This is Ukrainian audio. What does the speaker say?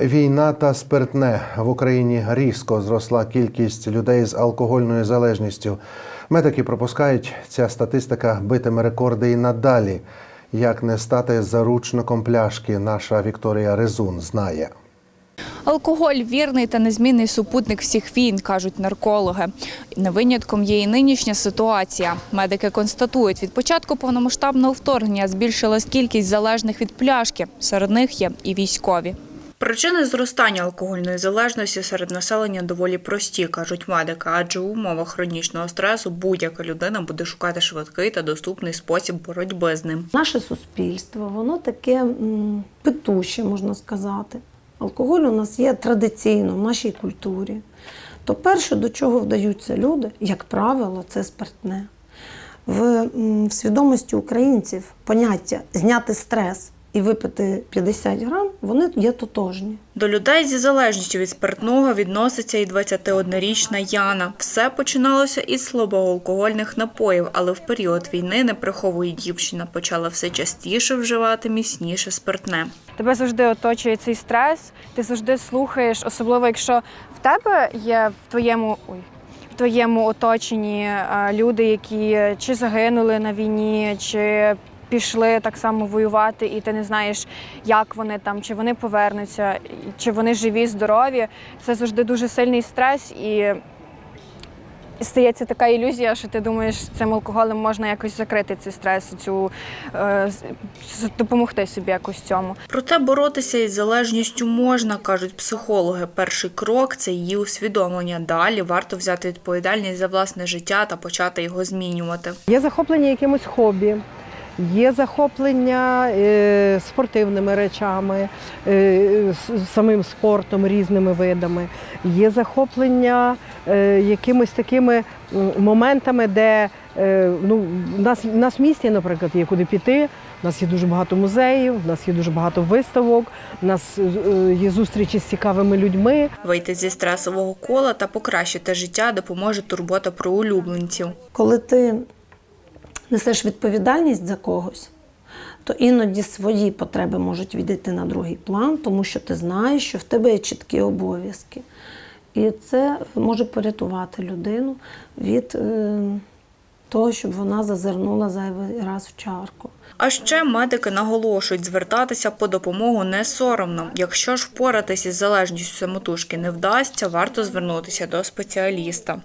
Війна та спиртне в Україні різко зросла кількість людей з алкогольною залежністю. Медики пропускають, ця статистика битиме рекорди і надалі. Як не стати заручником пляшки, наша Вікторія Резун знає. Алкоголь вірний та незмінний супутник всіх війн, кажуть наркологи. Не винятком є і нинішня ситуація. Медики констатують, від початку повномасштабного вторгнення збільшилась кількість залежних від пляшки. Серед них є і військові. Причини зростання алкогольної залежності серед населення доволі прості, кажуть медики, адже в умовах хронічного стресу будь-яка людина буде шукати швидкий та доступний спосіб боротьби з ним. Наше суспільство, воно таке питуще, можна сказати. Алкоголь у нас є традиційно в нашій культурі. То перше, до чого вдаються люди, як правило, це спиртне. В, в свідомості українців поняття зняти стрес і випити 50 грам, вони є тотожні. До людей зі залежністю від спиртного відноситься і 21-річна Яна. Все починалося із слабоалкогольних напоїв, але в період війни не приховує дівчина. Почала все частіше вживати міцніше спиртне. Тебе завжди оточує цей стрес, ти завжди слухаєш, особливо якщо в тебе є в твоєму ой, твоєму оточенні е, люди, які чи загинули на війні, чи пішли так само воювати, і ти не знаєш, як вони там, чи вони повернуться, чи вони живі, здорові. Це завжди дуже сильний стрес і. І стається така ілюзія, що ти думаєш, цим алкоголем можна якось закрити цей стрес, цю е, допомогти собі якось цьому. Проте боротися із залежністю можна, кажуть психологи. Перший крок це її усвідомлення. Далі варто взяти відповідальність за власне життя та почати його змінювати. Є захоплення якимось хобі, є захоплення е, спортивними речами, е, самим спортом, різними видами, є захоплення е, якимись такими моментами, де ну, в нас, в нас в місті, наприклад, є куди піти. У нас є дуже багато музеїв, у нас є дуже багато виставок, у нас є зустрічі з цікавими людьми. Вийти зі стресового кола та покращити життя допоможе турбота про улюбленців. Коли ти несеш відповідальність за когось, то іноді свої потреби можуть відійти на другий план, тому що ти знаєш, що в тебе є чіткі обов'язки. І це може порятувати людину від е, того, щоб вона зазирнула зайвий раз в чарку. А ще медики наголошують, звертатися по допомогу не соромно. Якщо ж впоратися із залежністю самотужки не вдасться, варто звернутися до спеціаліста.